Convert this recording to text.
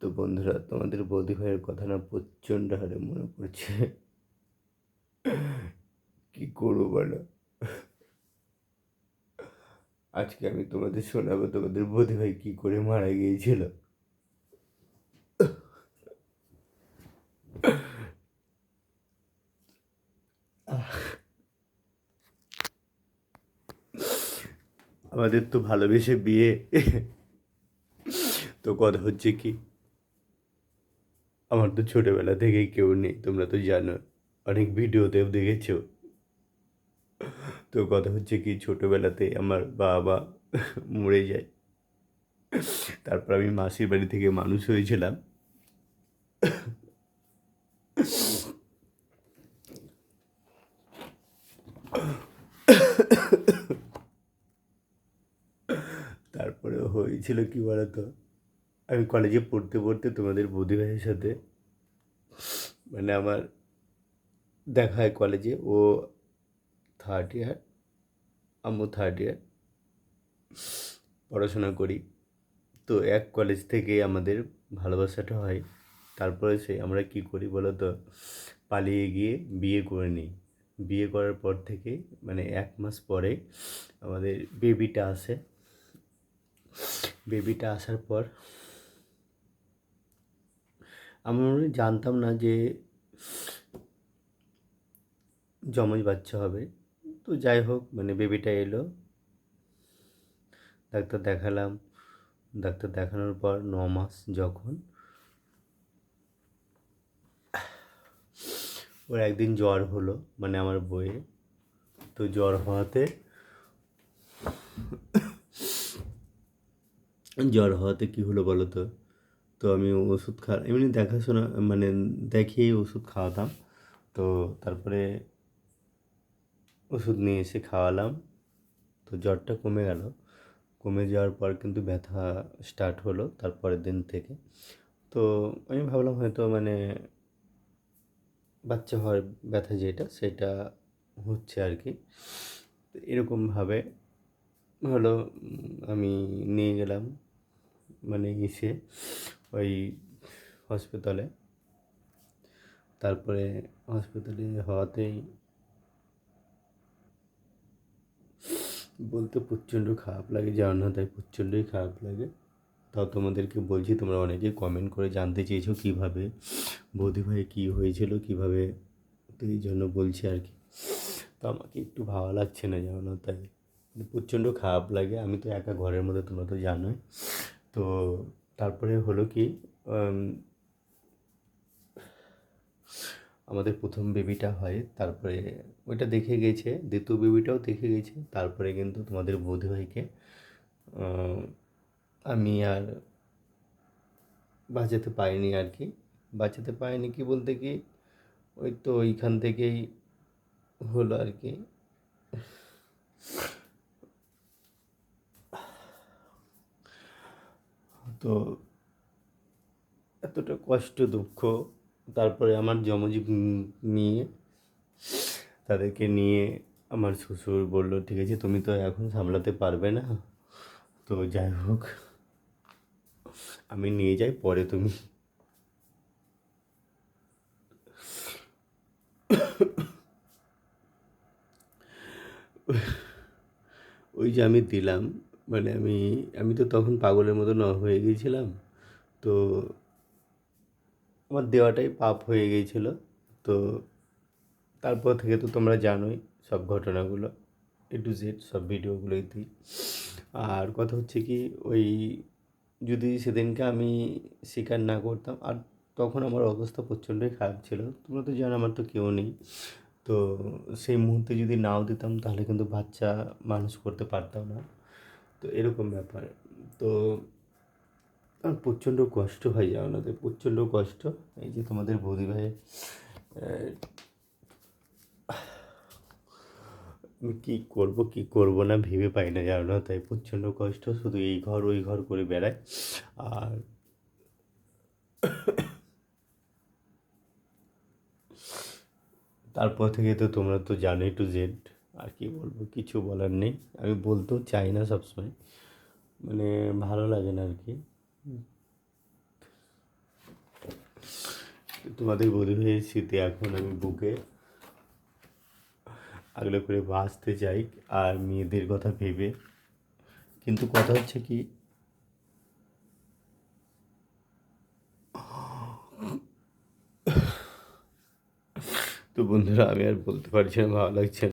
তো বন্ধুরা, তোমাদের বৌদি ভাইয়ের কথা না প্রচণ্ড হারে মনে পড়ছে। কি করব বলো? আজকে আমি তোমাদের শোনাবো, তোমাদের বৌদি ভাই কি করে মারা গিয়েছিল। আমাদের তো ভালোবেসে বিয়ে। তো কথা হচ্ছে কি? আমার তো ছোটোবেলা থেকেই কেউ নেই, তোমরা তো জানো। অনেক ভিডিওতেও দেখেছ। তো কথা হচ্ছে কি, ছোটোবেলাতে আমার বাবা মরে যায়। তারপর আমি মাসির বাড়ি থেকে মানুষ হয়েছিলাম। তারপরে হয়েছিল কি বলতো? আমি কলেজে পড়তে পড়তে তোমাদের বৌদি ভাইয়ের সাথে মানে আমার দেখা হয় কলেজে ও থার্ড ইয়ার আম্মু থার্ড ইয়ার পড়াশোনা করি। তো এক কলেজ থেকে আমাদের ভালোবাসাটা হয়, তারপরে সে আমরা কি করি বলো তো পালিয়ে গিয়ে বিয়ে করে নিই। বিয়ে করার পর থেকে মানে এক মাস পরে আমাদের বেবিটা আসে। বেবিটা আসার পর আমি জানতাম না যে জমজ বাচ্চা হবে। তো যাই হোক মানে বেবিটা এলো। ডাক্তার দেখালাম। ডাক্তার দেখানোর পর ন মাস যখন ওর একদিন জ্বর হলো মানে আমার বইয়ে। তো জ্বর হওয়াতে জ্বর হওয়াতে কী হলো বলো তো? তো আমি ওষুধ খা, এমনি দেখাশোনা মানে দেখিয়েই ওষুধ খাওয়াতাম। তো তারপরে ওষুধ নিয়ে এসে খাওয়ালাম। তো জ্বরটা কমে গেল। কমে যাওয়ার পর কিন্তু ব্যথা স্টার্ট হলো তারপরের দিন থেকে। তো আমি ভাবলাম হয়তো মানে বাচ্চা হওয়ার ব্যথা যেটা, সেটা হচ্ছে আর কি। এরকমভাবে হলো আমি নিয়ে গেলাম মানে এসে ওই হসপিটালে তারপরে হসপিটালে হওয়াতেই বলতে প্রচণ্ড খারাপ লাগে যাও না তাই প্রচণ্ডই খারাপ লাগে। তাও তোমাদেরকে বলছি, তোমরা অনেকেই কমেন্ট করে জানতে চেয়েছো কীভাবে বৌদি ভাই কী হয়েছিল, কীভাবে তো এই জন্য বলছি আর কি। তো আমাকে একটু ভালো লাগছে না জানো না তাই। প্রচণ্ড খারাপ লাগে, আমি তো একা ঘরের মধ্যে, তোমরা তো জানোই। তো তারপরে হলো কি আমাদের প্রথম বেবিটা হয়, তারপরে ওইটা দেখে গেছে, দ্বিতীয় বেবিটাও দেখে গেছে, তারপরে কিন্তু তোমাদের বৌদিভাইকে আমি আর বাঁচাতে পারিনি আর কি। বাঁচাতে পারিনি কি বলতে কি, ওই তো ওইখান থেকেই হলো আর কি। তো এতটা কষ্ট, দুঃখ, তারপরে আমার যমজ নিয়ে তাদেরকে নিয়ে আমার শ্বশুর বলল, ঠিক আছে, তুমি তো এখন সামলাতে পারবে না। তো যাই হোক, আমি নিয়ে যাই, পরে তুমি ওই যে আমি দিলাম মানে আমি আমি তো তখন পাগলের মতো ন হয়ে গিয়েছিলাম। তো আমার দেওয়াটাই পাপ হয়ে গিয়েছিল। তো তারপর থেকে তো তোমরা জানোই সব ঘটনাগুলো এ টু জেড সব ভিডিওগুলোই দিই। আর কথা হচ্ছে কি, ওই যদি সেদিনকে আমি স্বীকার না করতাম, আর তখন আমার অবস্থা প্রচণ্ডই খারাপ ছিল। তোমরা তো জানো আমার তো কেউ নেই। তো সেই মুহূর্তে যদি নাও দিতাম, তাহলে কিন্তু বাচ্চা মানুষ করতে পারতাম না। তো এরকম ব্যাপার। তো আমার প্রচণ্ড কষ্ট হয়, জানো না? প্রচণ্ড কষ্ট। এই যে তোমাদের বৌদি ভাই আমি কী করব কী করব না ভেবে পাই না, জানো না? তাই প্রচণ্ড কষ্ট, শুধু এই ঘর, ওই ঘর করে বেড়ায় আর তারপর থেকে তো তোমরা তো জানোই টু জেড। আর কি বলব, কিছু বলার নেই। আমি বলতেও চাই না সবসময়। মানে ভালো লাগে না আর কি। তোমাদের বধূ হয়ে স্মৃতি এখন আমি বুকে। আগলে করে বাঁচতে চাই আর মেয়েদের কথা ভেবে। কিন্তু কথা হচ্ছে কি, তো বন্ধুরা আমি আর বলতে পারছি না, ভালো লাগছে